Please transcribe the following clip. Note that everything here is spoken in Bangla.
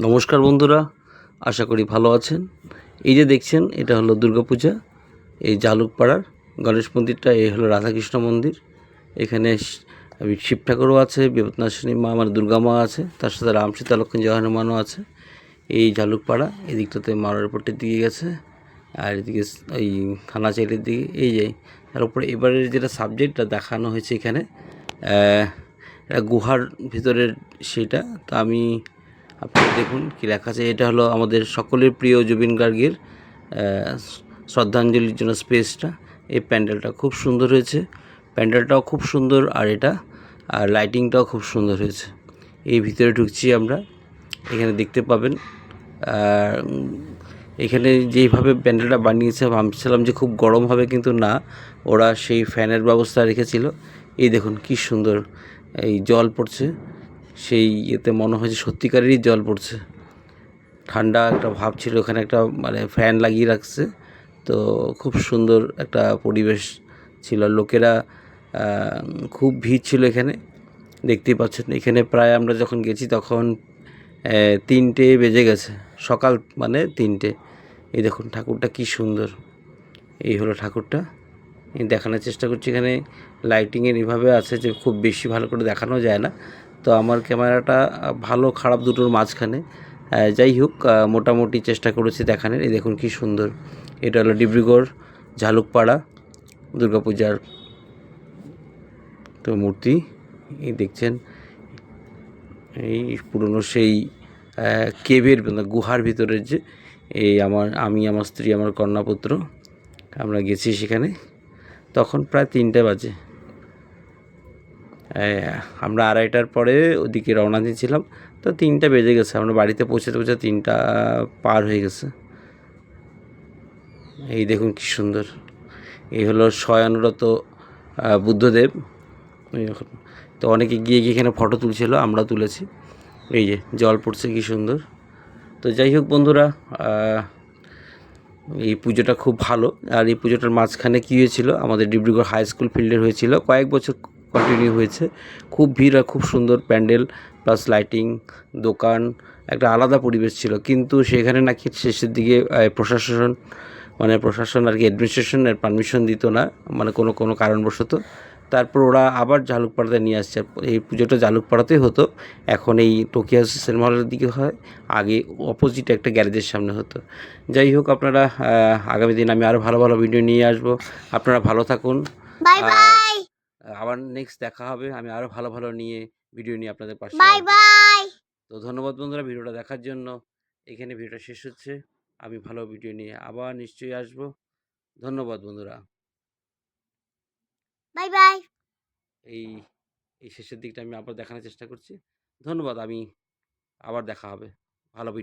নমস্কার বন্ধুরা, আশা করি ভালো আছেন। এই যে দেখছেন, এটা হলো দুর্গাপূজা, এই জালুকপাড়ার গণেশ মন্দিরটা, এই হলো রাধাকৃষ্ণ মন্দির। এখানে শিব ঠাকুরও আছে, বিপদনাশিনী মা মানে দুর্গা মা আছে, তার সাথে রাম সীতা লক্ষ্মণ জয় আছে। এই জালুকপাড়া এদিকটাতে মারারপট্টির দিকে গেছে, আর এদিকে স- এই থানা চাইলের দিকে, এই যে। তার উপরে এবারের যেটা সাবজেক্টটা দেখানো হয়েছে এখানে গুহার ভিতরের সেটা, তা আমি আপনারা দেখুন কি লেখা আছে। এটা হলো আমাদের সকলের প্রিয় জুবিন গার্গের শ্রদ্ধাঞ্জলির জন্য স্পেসটা। এই প্যান্ডেলটা খুব সুন্দর হয়েছে। প্যান্ডেলটাও খুব সুন্দর আর এটা, আর লাইটিংটাও খুব সুন্দর হয়েছে। এই ভিতরে ঢুকছি আমরা, এখানে দেখতে পাবেন, আর এখানে যেইভাবে প্যান্ডেলটা বানিয়েছে, ভাবছিলাম যে খুব গরম হবে কিন্তু না, ওরা সেই ফ্যানের ব্যবস্থা রেখেছিল। এই দেখুন কি সুন্দর, এই জল পড়ছে। সেই ইয়েতে মনে হয় যে সত্যিকারেরই জল পড়ছে। ঠান্ডা একটা ভাব ছিল, ওখানে একটা মানে ফ্যান লাগিয়ে রাখছে। তো খুব সুন্দর একটা পরিবেশ ছিল। লোকেরা খুব ভিড় ছিল এখানে। দেখতেই পাচ্ছেন, এখানে প্রায় আমরা যখন গেছি তখন তিনটে বেজে গেছে। সকাল মানে তিনটে। এই দেখুন, ঠাকুরটা কি সুন্দর। এই হলো ঠাকুরটা। দেখানোর চেষ্টা করছি, এখানে লাইটিংয়ের এভাবে আছে যে খুব বেশি ভালো করে দেখানো যায় না। তো আমার ক্যামেরাটা ভালো, খারাপ দুটোর মাঝখানে। যাই হোক মোটামুটি চেষ্টা করেছি দেখানোর। এই দেখুন কি সুন্দর। এটা হলো ডিব্রুগড় ঝালুকপাড়া দুর্গাপূজার তো মূর্তি। এই দেখছেন, এই পুরনো সেই কেভের মানে গুহার ভিতরের যে এই আমার, আমি, আমার স্ত্রী, আমার কন্যাপুত্র, আমরা গেছি সেখানে। তখন প্রায় তিনটে বাজে। আমরা আড়াইটার পরে ওদিকে রওনা দিয়েছিলাম। তো তিনটা বেজে গেছে, আমরা বাড়িতে পৌঁছাতে পৌঁছাতে তিনটা পার হয়ে গেছে। এই দেখুন কি সুন্দর। এই হলো শয়নরত বুদ্ধদেব। তো অনেকে গিয়ে গিয়ে এখানে ফটো তুলছিল আমরা তুলেছি। এই যে, জল পড়ছে কি সুন্দর। তো যাই হোক বন্ধুরা এই পুজোটা খুব ভালো। আর এই পুজোটার মাঝখানে কী হয়েছিল? আমাদের ডিব্রুগড় হাই স্কুল ফিল্ডের হয়েছিল। কয়েক বছর কন্টিনিউ হয়েছে। খুব ভিড় আর খুব সুন্দর প্যান্ডেল প্লাস লাইটিং দোকান একটা আলাদা পরিবেশ ছিল। কিন্তু সেখানে নাকি শেষের দিকে প্রশাসন মানে প্রশাসন আর কি অ্যাডমিনিস্ট্রেশনের পারমিশন দিত না মানে কোনো কোনো কারণবশত। তারপর ওরা আবার জালুকপাড়াতে নিয়ে আসছে। এই পুজোটা জালুকপাড়াতেই হতো। এখন এই টোকিয়া সিনেমা হলের দিকে হয় আগে অপোজিট একটা গ্যারেজের সামনে হতো। যাই হোক আপনারা আগামী দিন আমি আরও ভালো ভালো ভিডিও নিয়ে আসব। আপনারা ভালো থাকুন। বাই বাই আবার নেক্সট দেখা হবে। আমি আরও ভালো ভালো নিয়ে ভিডিও নিয়ে আপনাদের পাশে বাই বাই তো ধন্যবাদ বন্ধুরা ভিডিওটা দেখার জন্য। এখানে ভিডিওটা শেষ হচ্ছে। আমি ভালো ভিডিও নিয়ে আবার নিশ্চয়ই আসব। ধন্যবাদ বন্ধুরা। বাই বাই এই এই শেষের দিকটা আমি আবার দেখানোর চেষ্টা করছি। ধন্যবাদ আমি আবার দেখা হবে। ভালো ভিডিও